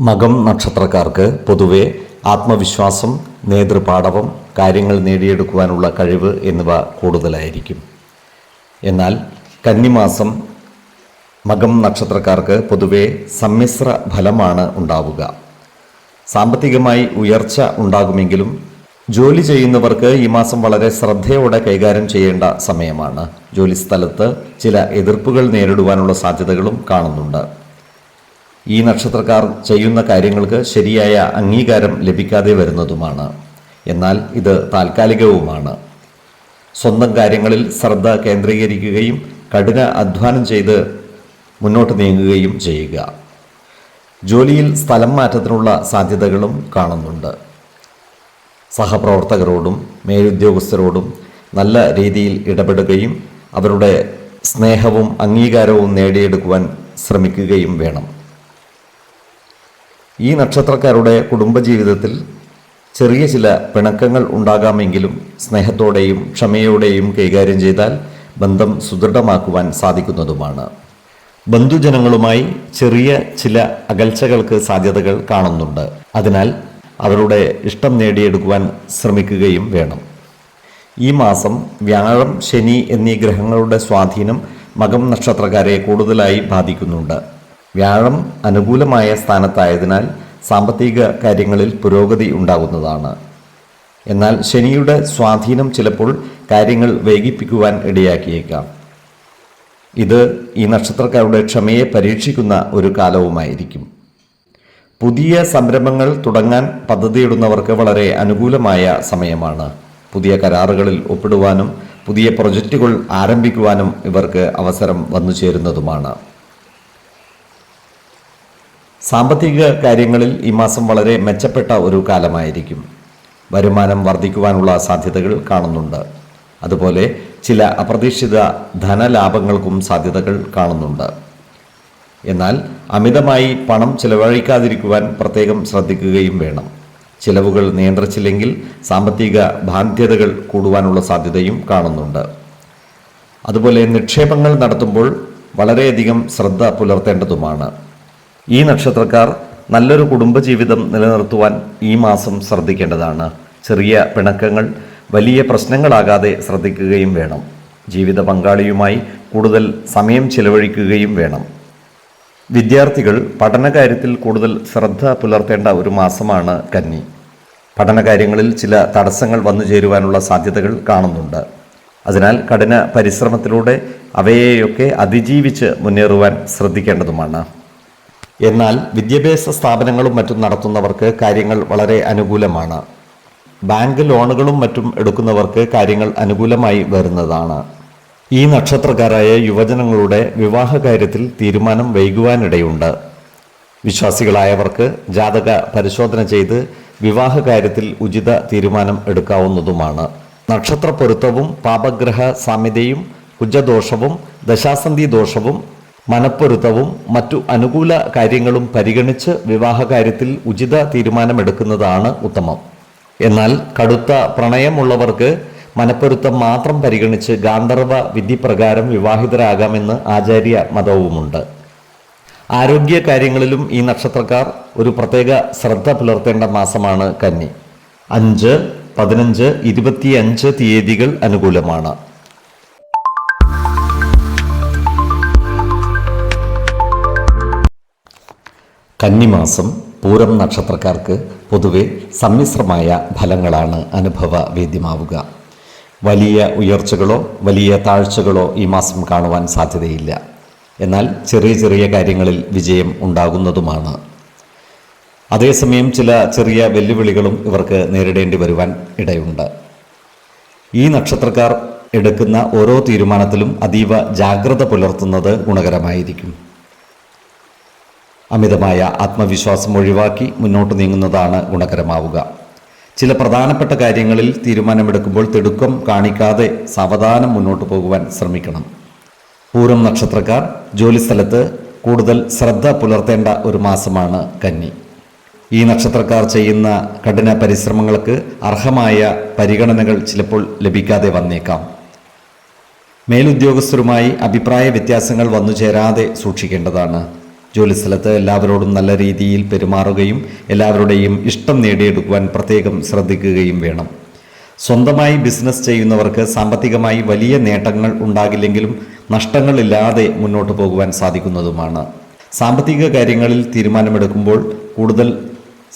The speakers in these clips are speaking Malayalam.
മകം നക്ഷത്രക്കാർക്ക് പൊതുവെ ആത്മവിശ്വാസം നേതൃപാടവം കാര്യങ്ങൾ നേടിയെടുക്കുവാനുള്ള കഴിവ് എന്നിവ കൂടുതലായിരിക്കും. എന്നാൽ കന്നിമാസം മകം നക്ഷത്രക്കാർക്ക് പൊതുവെ സമ്മിശ്ര ഫലമാണ് ഉണ്ടാവുക. സാമ്പത്തികമായി ഉയർച്ച ഉണ്ടാകുമെങ്കിലും ജോലി ചെയ്യുന്നവർക്ക് ഈ മാസം വളരെ ശ്രദ്ധയോടെ കൈകാര്യം ചെയ്യേണ്ട സമയമാണ്. ജോലിസ്ഥലത്ത് ചില എതിർപ്പുകൾ നേരിടുവാനുള്ള സാധ്യതകളും കാണുന്നുണ്ട്. ഈ നക്ഷത്രക്കാർ ചെയ്യുന്ന കാര്യങ്ങൾക്ക് ശരിയായ അംഗീകാരം ലഭിക്കാതെ വരുന്നതുമാണ്. എന്നാൽ ഇത് താൽക്കാലികവുമാണ്. സ്വന്തം കാര്യങ്ങളിൽ ശ്രദ്ധ കേന്ദ്രീകരിക്കുകയും കഠിന അധ്വാനം ചെയ്ത് മുന്നോട്ട് നീങ്ങുകയും ചെയ്യുക. ജോലിയിൽ സ്ഥലം മാറ്റത്തിനുള്ള സാധ്യതകളും കാണുന്നുണ്ട്. സഹപ്രവർത്തകരോടും മേലുദ്യോഗസ്ഥരോടും നല്ല രീതിയിൽ ഇടപെടുകയും അവരുടെ സ്നേഹവും അംഗീകാരവും നേടിയെടുക്കുവാൻ ശ്രമിക്കുകയും വേണം. ഈ നക്ഷത്രക്കാരുടെ കുടുംബജീവിതത്തിൽ ചെറിയ ചില പിണക്കങ്ങൾ ഉണ്ടാകാമെങ്കിലും സ്നേഹത്തോടെയും ക്ഷമയോടെയും കൈകാര്യം ചെയ്താൽ ബന്ധം സുദൃഢമാക്കുവാൻ സാധിക്കുന്നതുമാണ്. ബന്ധുജനങ്ങളുമായി ചെറിയ ചില അകൽച്ചകൾക്ക് സാധ്യതകൾ കാണുന്നുണ്ട്. അതിനാൽ അവരുടെ ഇഷ്ടം നേടിയെടുക്കുവാൻ ശ്രമിക്കുകയും വേണം. ഈ മാസം വ്യാഴം ശനി എന്നീ ഗ്രഹങ്ങളുടെ സ്വാധീനം മകം നക്ഷത്രക്കാരെ കൂടുതലായി ബാധിക്കുന്നുണ്ട്. വ്യാഴം അനുകൂലമായ സ്ഥാനത്തായതിനാൽ സാമ്പത്തിക കാര്യങ്ങളിൽ പുരോഗതി ഉണ്ടാകുന്നതാണ്. എന്നാൽ ശനിയുടെ സ്വാധീനം ചിലപ്പോൾ കാര്യങ്ങൾ വൈകിപ്പിക്കുവാൻ ഇടയാക്കിയേക്കാം. ഇത് ഈ നക്ഷത്രക്കാരുടെ ക്ഷമയെ പരീക്ഷിക്കുന്ന ഒരു കാലവുമായിരിക്കും. പുതിയ സംരംഭങ്ങൾ തുടങ്ങാൻ പദ്ധതിയിടുന്നവർക്ക് വളരെ അനുകൂലമായ സമയമാണ്. പുതിയ കരാറുകളിൽ ഒപ്പിടുവാനും പുതിയ പ്രൊജക്റ്റുകൾ ആരംഭിക്കുവാനും ഇവർക്ക് അവസരം വന്നു ചേരുന്നതുമാണ് സാമ്പത്തിക കാര്യങ്ങളിൽ ഈ മാസം വളരെ മെച്ചപ്പെട്ട ഒരു കാലമായിരിക്കും. വരുമാനം വർദ്ധിക്കുവാനുള്ള സാധ്യതകൾ കാണുന്നുണ്ട്. അതുപോലെ ചില അപ്രതീക്ഷിത ധനലാഭങ്ങൾക്കും സാധ്യതകൾ കാണുന്നുണ്ട്. എന്നാൽ അമിതമായി പണം ചിലവഴിക്കാതിരിക്കുവാൻ പ്രത്യേകം ശ്രദ്ധിക്കുകയും വേണം. ചിലവുകൾ നിയന്ത്രിച്ചില്ലെങ്കിൽ സാമ്പത്തിക ബാധ്യതകൾ കൂടുവാനുള്ള സാധ്യതയും കാണുന്നുണ്ട്. അതുപോലെ നിക്ഷേപങ്ങൾ നടത്തുമ്പോൾ വളരെയധികം ശ്രദ്ധ പുലർത്തേണ്ടതുമാണ്. ഈ നക്ഷത്രക്കാർ നല്ലൊരു കുടുംബജീവിതം നിലനിർത്തുവാൻ ഈ മാസം ശ്രദ്ധിക്കേണ്ടതാണ്. ചെറിയ പിണക്കങ്ങൾ വലിയ പ്രശ്നങ്ങളാകാതെ ശ്രദ്ധിക്കുകയും വേണം. ജീവിത പങ്കാളിയുമായി കൂടുതൽ സമയം ചിലവഴിക്കുകയും വേണം. വിദ്യാർത്ഥികൾ പഠനകാര്യത്തിൽ കൂടുതൽ ശ്രദ്ധ പുലർത്തേണ്ട ഒരു മാസമാണ് കന്നി. പഠനകാര്യങ്ങളിൽ ചില തടസ്സങ്ങൾ വന്നു ചേരുവാനുള്ള സാധ്യതകൾ കാണുന്നുണ്ട്. അതിനാൽ കഠിന പരിശ്രമത്തിലൂടെ അവയെയൊക്കെ അതിജീവിച്ച് മുന്നേറുവാൻ ശ്രദ്ധിക്കേണ്ടതുമാണ്. എന്നാൽ വിദ്യാഭ്യാസ സ്ഥാപനങ്ങളും മറ്റും നടത്തുന്നവർക്ക് കാര്യങ്ങൾ വളരെ അനുകൂലമാണ്. ബാങ്ക് ലോണുകളും മറ്റും എടുക്കുന്നവർക്ക് കാര്യങ്ങൾ അനുകൂലമായി വരുന്നതാണ്. ഈ നക്ഷത്രക്കാരായ യുവജനങ്ങളുടെ വിവാഹ കാര്യത്തിൽ തീരുമാനം വൈകുവാനിടയുണ്ട്. വിശ്വാസികളായവർക്ക് ജാതക പരിശോധന ചെയ്ത് വിവാഹ കാര്യത്തിൽ ഉചിത തീരുമാനം എടുക്കാവുന്നതുമാണ്. നക്ഷത്ര പൊരുത്തവും പാപഗ്രഹ സാമ്യതയും കുജദോഷവും ദശാസന്ധി ദോഷവും മനപ്പൊരുത്തവും മറ്റു അനുകൂല കാര്യങ്ങളും പരിഗണിച്ച് വിവാഹ കാര്യത്തിൽ ഉചിത തീരുമാനമെടുക്കുന്നതാണ് ഉത്തമം. എന്നാൽ കടുത്ത പ്രണയമുള്ളവർക്ക് മനപ്പൊരുത്തം മാത്രം പരിഗണിച്ച് ഗാന്ധർവ വിധി പ്രകാരം വിവാഹിതരാകാമെന്ന് ആചാര്യ മതവുമുണ്ട്. ആരോഗ്യ കാര്യങ്ങളിലും ഈ നക്ഷത്രക്കാർ ഒരു പ്രത്യേക ശ്രദ്ധ പുലർത്തേണ്ട മാസമാണ് കന്നി. അഞ്ച് പതിനഞ്ച് ഇരുപത്തിയഞ്ച് തീയതികൾ അനുകൂലമാണ്. കന്നിമാസം പൂരം നക്ഷത്രക്കാർക്ക് പൊതുവെ സമ്മിശ്രമായ ഫലങ്ങളാണ് അനുഭവവേദ്യമാവുക വലിയ ഉയർച്ചകളോ വലിയ താഴ്ചകളോ ഈ മാസം കാണുവാൻ സാധ്യതയില്ല. എന്നാൽ ചെറിയ ചെറിയ കാര്യങ്ങളിൽ വിജയം ഉണ്ടാകുന്നതുമാണ്. അതേസമയം ചില ചെറിയ വെല്ലുവിളികളും ഇവർക്ക് നേരിടേണ്ടി വരുവാൻ ഇടയുണ്ട്. ഈ നക്ഷത്രക്കാർ എടുക്കുന്ന ഓരോ തീരുമാനത്തിലും അതീവ ജാഗ്രത പുലർത്തുന്നത് ഗുണകരമായിരിക്കും. അമിതമായ ആത്മവിശ്വാസം ഒഴിവാക്കി മുന്നോട്ട് നീങ്ങുന്നതാണ് ഗുണകരമാവുക. ചില പ്രധാനപ്പെട്ട കാര്യങ്ങളിൽ തീരുമാനമെടുക്കുമ്പോൾ തിടുക്കം കാണിക്കാതെ സാവധാനം മുന്നോട്ട് പോകുവാൻ ശ്രമിക്കണം. പൂരം നക്ഷത്രക്കാർ ജോലിസ്ഥലത്ത് കൂടുതൽ ശ്രദ്ധ പുലർത്തേണ്ട ഒരു മാസമാണ് കന്നി. ഈ നക്ഷത്രക്കാർ ചെയ്യുന്ന കഠിന പരിശ്രമങ്ങൾക്ക് അർഹമായ പരിഗണനകൾ ചിലപ്പോൾ ലഭിക്കാതെ വന്നേക്കാം. മേലുദ്യോഗസ്ഥരുമായി അഭിപ്രായ വ്യത്യാസങ്ങൾ വന്നു ചേരാതെ സൂക്ഷിക്കേണ്ടതാണ്. ജോലിസ്ഥലത്ത് എല്ലാവരോടും നല്ല രീതിയിൽ പെരുമാറുകയും എല്ലാവരുടെയും ഇഷ്ടം നേടിയെടുക്കുവാൻ പ്രത്യേകം ശ്രദ്ധിക്കുകയും വേണം. സ്വന്തമായി ബിസിനസ് ചെയ്യുന്നവർക്ക് സാമ്പത്തികമായി വലിയ നേട്ടങ്ങൾ ഉണ്ടാകില്ലെങ്കിലും നഷ്ടങ്ങളില്ലാതെ മുന്നോട്ട് പോകുവാൻ സാധിക്കുന്നതുമാണ്. സാമ്പത്തിക കാര്യങ്ങളിൽ തീരുമാനമെടുക്കുമ്പോൾ കൂടുതൽ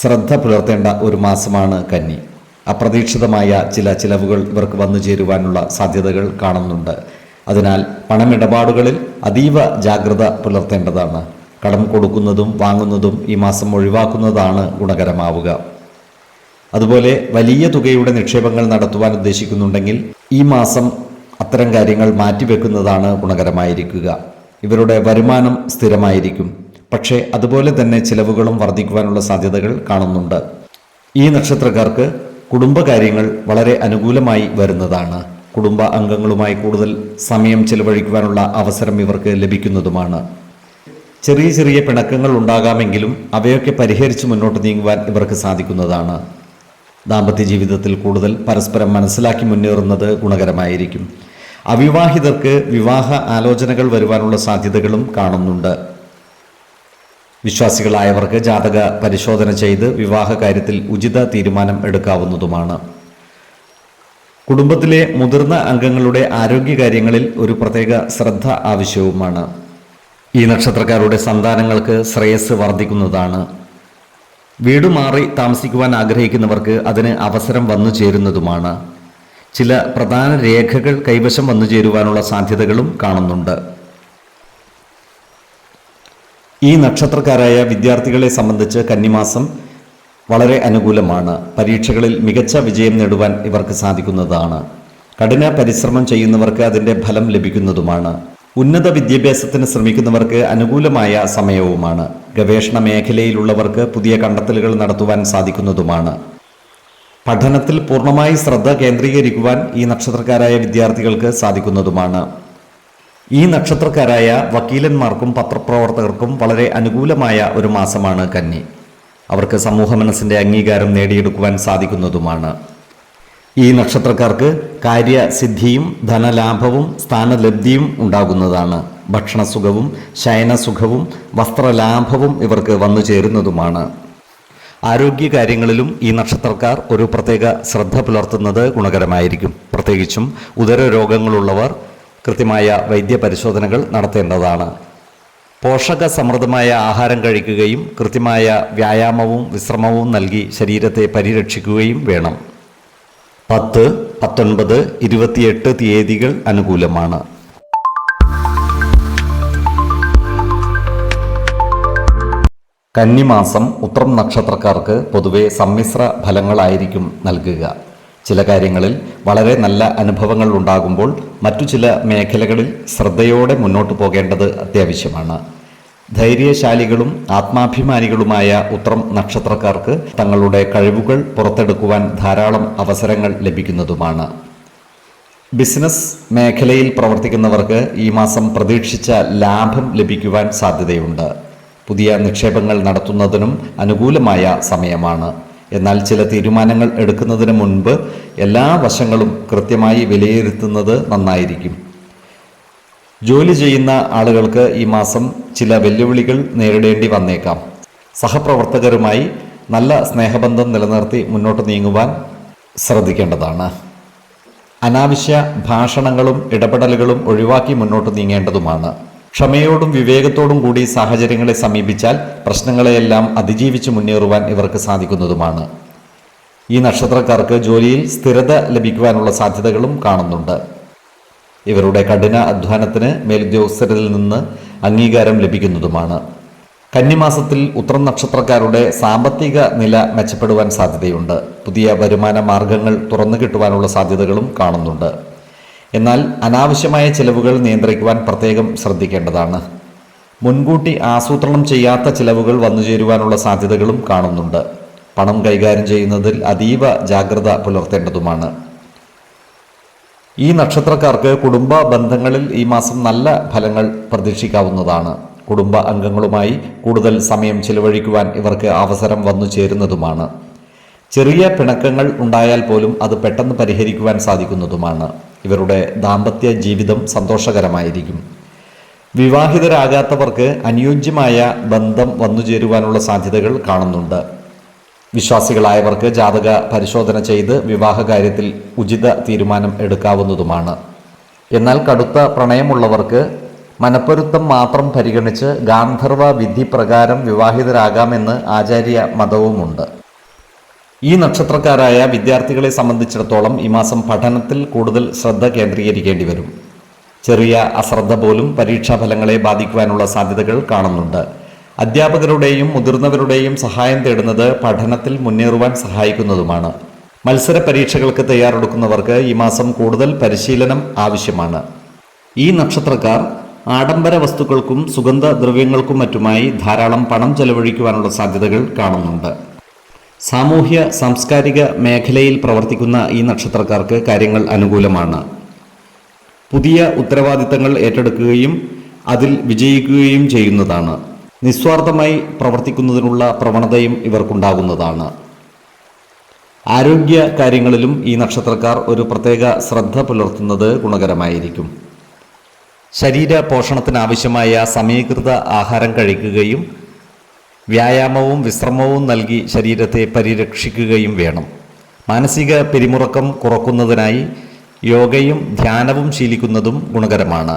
ശ്രദ്ധ പുലർത്തേണ്ട ഒരു മാസമാണ് കന്നി. അപ്രതീക്ഷിതമായ ചില ചിലവുകൾ ഇവർക്ക് വന്നു ചേരുവാനുള്ള സാധ്യതകൾ കാണുന്നുണ്ട്. അതിനാൽ പണമിടപാടുകളിൽ അതീവ ജാഗ്രത പുലർത്തേണ്ടതാണ്. കടം കൊടുക്കുന്നതും വാങ്ങുന്നതും ഈ മാസം ഒഴിവാക്കുന്നതാണ് ഗുണകരമാവുക. അതുപോലെ വലിയ തുകയുടെ നിക്ഷേപങ്ങൾ നടത്തുവാൻ ഉദ്ദേശിക്കുന്നുണ്ടെങ്കിൽ ഈ മാസം അത്തരം കാര്യങ്ങൾ മാറ്റിവെക്കുന്നതാണ് ഗുണകരമായിരിക്കുക. ഇവരുടെ വരുമാനം സ്ഥിരമായിരിക്കും. പക്ഷേ അതുപോലെ തന്നെ ചിലവുകളും വർദ്ധിക്കുവാനുള്ള സാധ്യതകൾ കാണുന്നുണ്ട്. ഈ നക്ഷത്രക്കാർക്ക് കുടുംബകാര്യങ്ങൾ വളരെ അനുകൂലമായി വരുന്നതാണ്. കുടുംബ അംഗങ്ങളുമായി കൂടുതൽ സമയം ചെലവഴിക്കുവാനുള്ള അവസരം ഇവർക്ക് ലഭിക്കുന്നതുമാണ്. ചെറിയ ചെറിയ പിണക്കങ്ങൾ ഉണ്ടാകാമെങ്കിലും അവയൊക്കെ പരിഹരിച്ച് മുന്നോട്ട് നീങ്ങുവാൻ ഇവർക്ക് സാധിക്കുന്നതാണ്. ദാമ്പത്യ ജീവിതത്തിൽ കൂടുതൽ പരസ്പരം മനസ്സിലാക്കി മുന്നേറുന്നത് ഗുണകരമായിരിക്കും. അവിവാഹിതർക്ക് വിവാഹ ആലോചനകൾ വരുവാനുള്ള സാധ്യതകളും കാണുന്നുണ്ട്. വിശ്വാസികളായവർക്ക് ജാതക പരിശോധന ചെയ്ത് വിവാഹ കാര്യത്തിൽ ഉചിത തീരുമാനം എടുക്കാവുന്നതുമാണ്. കുടുംബത്തിലെ മുതിർന്ന അംഗങ്ങളുടെ ആരോഗ്യകാര്യങ്ങളിൽ ഒരു പ്രത്യേക ശ്രദ്ധ ആവശ്യവുമാണ്. ഈ നക്ഷത്രക്കാരുടെ സന്താനങ്ങൾക്ക് ശ്രേയസ് വർദ്ധിക്കുന്നതാണ്. വീട് മാറി താമസിക്കുവാൻ ആഗ്രഹിക്കുന്നവർക്ക് അതിന് അവസരം വന്നു ചേരുന്നതുമാണ്. ചില പ്രധാന രേഖകൾ കൈവശം വന്നു ചേരുവാനുള്ള സാധ്യതകളും കാണുന്നുണ്ട്. ഈ നക്ഷത്രക്കാരായ വിദ്യാർത്ഥികളെ സംബന്ധിച്ച് കന്നിമാസം വളരെ അനുകൂലമാണ്. പരീക്ഷകളിൽ മികച്ച വിജയം നേടുവാൻ ഇവർക്ക് സാധിക്കുന്നതാണ്. കഠിന പരിശ്രമം ചെയ്യുന്നവർക്ക് അതിന്റെ ഫലം ലഭിക്കുന്നതുമാണ്. ഉന്നത വിദ്യാഭ്യാസത്തിന് ശ്രമിക്കുന്നവർക്ക് അനുകൂലമായ സമയവുമാണ്. ഗവേഷണ മേഖലയിലുള്ളവർക്ക് പുതിയ കണ്ടെത്തലുകൾ നടത്തുവാൻ സാധിക്കുന്നതുമാണ്. പഠനത്തിൽ പൂർണമായി ശ്രദ്ധ കേന്ദ്രീകരിക്കുവാൻ ഈ നക്ഷത്രക്കാരായ വിദ്യാർത്ഥികൾക്ക് സാധിക്കുന്നതുമാണ്. ഈ നക്ഷത്രക്കാരായ വക്കീലന്മാർക്കും പത്രപ്രവർത്തകർക്കും വളരെ അനുകൂലമായ ഒരു മാസമാണ് കന്നി. അവർക്ക് സമൂഹ മനസ്സിന്റെ അംഗീകാരം നേടിയെടുക്കുവാൻ സാധിക്കുന്നതുമാണ്. ഈ നക്ഷത്രക്കാർക്ക് കാര്യസിദ്ധിയും ധനലാഭവും സ്ഥാനലബ്ധിയും ഉണ്ടാകുന്നതാണ്. ഭക്ഷണസുഖവും ശയനസുഖവും വസ്ത്രലാഭവും ഇവർക്ക് വന്നു ചേരുന്നതുമാണ്. ആരോഗ്യ കാര്യങ്ങളിലും ഈ നക്ഷത്രക്കാർ ഒരു പ്രത്യേക ശ്രദ്ധ പുലർത്തുന്നത് ഗുണകരമായിരിക്കും. പ്രത്യേകിച്ചും ഉദര രോഗങ്ങളുള്ളവർ കൃത്യമായ വൈദ്യപരിശോധനകൾ നടത്തേണ്ടതാണ്. പോഷക സമൃദ്ധമായ ആഹാരം കഴിക്കുകയും കൃത്യമായ വ്യായാമവും വിശ്രമവും നൽകി ശരീരത്തെ പരിരക്ഷിക്കുകയും വേണം. പത്ത് പത്തൊൻപത് ഇരുപത്തിയെട്ട് തീയതികൾ അനുകൂലമാണ്. കന്നിമാസം ഉത്രം നക്ഷത്രക്കാർക്ക് പൊതുവെ സമ്മിശ്ര ഫലങ്ങളായിരിക്കും നൽകുക. ചില കാര്യങ്ങളിൽ വളരെ നല്ല അനുഭവങ്ങൾ ഉണ്ടാകുമ്പോൾ മറ്റു ചില മേഖലകളിൽ ശ്രദ്ധയോടെ മുന്നോട്ട് പോകേണ്ടത് അത്യാവശ്യമാണ്. ധൈര്യശാലികളും ആത്മാഭിമാനികളുമായ ഉത്രം നക്ഷത്രക്കാർക്ക് തങ്ങളുടെ കഴിവുകൾ പുറത്തെടുക്കുവാൻ ധാരാളം അവസരങ്ങൾ ലഭിക്കുന്നതുമാണ്. ബിസിനസ് മേഖലയിൽ പ്രവർത്തിക്കുന്നവർക്ക് ഈ മാസം പ്രതീക്ഷിച്ച ലാഭം ലഭിക്കുവാൻ സാധ്യതയുണ്ട്. പുതിയ നിക്ഷേപങ്ങൾ നടത്തുന്നതിനും അനുകൂലമായ സമയമാണ്. എന്നാൽ ചില തീരുമാനങ്ങൾ എടുക്കുന്നതിന് മുൻപ് എല്ലാ വശങ്ങളും കൃത്യമായി വിലയിരുത്തുന്നത് നന്നായിരിക്കും. ജോലി ചെയ്യുന്ന ആളുകൾക്ക് ഈ മാസം ചില വെല്ലുവിളികൾ നേരിടേണ്ടി വന്നേക്കാം. സഹപ്രവർത്തകരുമായി നല്ല സ്നേഹബന്ധം നിലനിർത്തി മുന്നോട്ട് നീങ്ങുവാൻ ശ്രദ്ധിക്കേണ്ടതാണ്. അനാവശ്യ ഭാഷണങ്ങളും ഇടപെടലുകളും ഒഴിവാക്കി മുന്നോട്ട് നീങ്ങേണ്ടതുമാണ്. ക്ഷമയോടും വിവേകത്തോടും കൂടി സാഹചര്യങ്ങളെ സമീപിച്ചാൽ പ്രശ്നങ്ങളെയെല്ലാം അതിജീവിച്ച് മുന്നേറുവാൻ ഇവർക്ക് സാധിക്കുന്നതുമാണ്. ഈ നക്ഷത്രക്കാർക്ക് ജോലിയിൽ സ്ഥിരത ലഭിക്കുവാനുള്ള സാധ്യതകളും കാണുന്നുണ്ട്. ഇവരുടെ കഠിന അധ്വാനത്തിന് മേലുദ്യോഗസ്ഥരിൽ നിന്ന് അംഗീകാരം ലഭിക്കുന്നതുമാണ്. കന്നിമാസത്തിൽ ഉത്രം നക്ഷത്രക്കാരുടെ സാമ്പത്തിക നില മെച്ചപ്പെടുവാൻ സാധ്യതയുണ്ട്. പുതിയ വരുമാന മാർഗങ്ങൾ തുറന്നു കിട്ടുവാനുള്ള സാധ്യതകളും കാണുന്നുണ്ട്. എന്നാൽ അനാവശ്യമായ ചിലവുകൾ നിയന്ത്രിക്കുവാൻ പ്രത്യേകം ശ്രദ്ധിക്കേണ്ടതാണ്. മുൻകൂട്ടി ആസൂത്രണം ചെയ്യാത്ത ചിലവുകൾ വന്നു ചേരുവാനുള്ള സാധ്യതകളും കാണുന്നുണ്ട്. പണം കൈകാര്യം ചെയ്യുന്നതിൽ അതീവ ജാഗ്രത പുലർത്തേണ്ടതുമാണ്. ഈ നക്ഷത്രക്കാർക്ക് കുടുംബ ബന്ധങ്ങളിൽ ഈ മാസം നല്ല ഫലങ്ങൾ പ്രതീക്ഷിക്കാവുന്നതാണ്. കുടുംബ അംഗങ്ങളുമായി കൂടുതൽ സമയം ചിലവഴിക്കുവാൻ ഇവർക്ക് അവസരം വന്നു ചേരുന്നതുമാണ്. ചെറിയ പിണക്കങ്ങൾ ഉണ്ടായാൽ പോലും അത് പെട്ടെന്ന് പരിഹരിക്കുവാൻ സാധിക്കുന്നതുമാണ്. ഇവരുടെ ദാമ്പത്യ ജീവിതം സന്തോഷകരമായിരിക്കും. വിവാഹിതരാകാത്തവർക്ക് അനുയോജ്യമായ ബന്ധം വന്നു ചേരുവാനുള്ള സാധ്യതകൾ കാണുന്നുണ്ട്. വിശ്വാസികളായവർക്ക് ജാതക പരിശോധന ചെയ്ത് വിവാഹകാര്യത്തിൽ ഉചിത തീരുമാനം എടുക്കാവുന്നതുമാണ്. എന്നാൽ കടുത്ത പ്രണയമുള്ളവർക്ക് മനപ്പൊരുത്തം മാത്രം പരിഗണിച്ച് ഗാന്ധർവ വിധി പ്രകാരം വിവാഹിതരാകാമെന്ന് ആചാര്യ മതവുമുണ്ട്. ഈ നക്ഷത്രക്കാരായ വിദ്യാർത്ഥികളെ സംബന്ധിച്ചിടത്തോളം ഈ മാസം പഠനത്തിൽ കൂടുതൽ ശ്രദ്ധ കേന്ദ്രീകരിക്കേണ്ടി വരും. ചെറിയ അശ്രദ്ധ പോലും പരീക്ഷാ ഫലങ്ങളെ ബാധിക്കുവാനുള്ള സാധ്യതകൾ കാണുന്നുണ്ട്. അധ്യാപകരുടെയും മുതിർന്നവരുടെയും സഹായം തേടുന്നത് പഠനത്തിൽ മുന്നേറുവാൻ സഹായിക്കുന്നതുമാണ്. മത്സര പരീക്ഷകൾക്ക് തയ്യാറെടുക്കുന്നവർക്ക് ഈ മാസം കൂടുതൽ പരിശീലനം ആവശ്യമാണ്. ഈ നക്ഷത്രക്കാർ ആഡംബര വസ്തുക്കൾക്കും സുഗന്ധ ദ്രവ്യങ്ങൾക്കും മറ്റുമായി ധാരാളം പണം ചെലവഴിക്കുവാനുള്ള സാധ്യതകൾ കാണുന്നുണ്ട്. സാമൂഹ്യ സാംസ്കാരിക മേഖലയിൽ പ്രവർത്തിക്കുന്ന ഈ നക്ഷത്രക്കാർക്ക് കാര്യങ്ങൾ അനുകൂലമാണ്. പുതിയ ഉത്തരവാദിത്തങ്ങൾ ഏറ്റെടുക്കുകയും അതിൽ വിജയിക്കുകയും ചെയ്യുന്നതാണ്. നിസ്വാർത്ഥമായി പ്രവർത്തിക്കുന്നതിനുള്ള പ്രവണതയും ഇവർക്കുണ്ടാകുന്നതാണ്. ആരോഗ്യ കാര്യങ്ങളിലും ഈ നക്ഷത്രക്കാർ ഒരു പ്രത്യേക ശ്രദ്ധ പുലർത്തുന്നത് ഗുണകരമായിരിക്കും. ശരീര പോഷണത്തിനാവശ്യമായ സമീകൃത ആഹാരം കഴിക്കുകയും വ്യായാമവും വിശ്രമവും നൽകി ശരീരത്തെ പരിരക്ഷിക്കുകയും വേണം. മാനസിക പിരിമുറക്കം കുറക്കുന്നതിനായി യോഗയും ധ്യാനവും ശീലിക്കുന്നതും ഗുണകരമാണ്.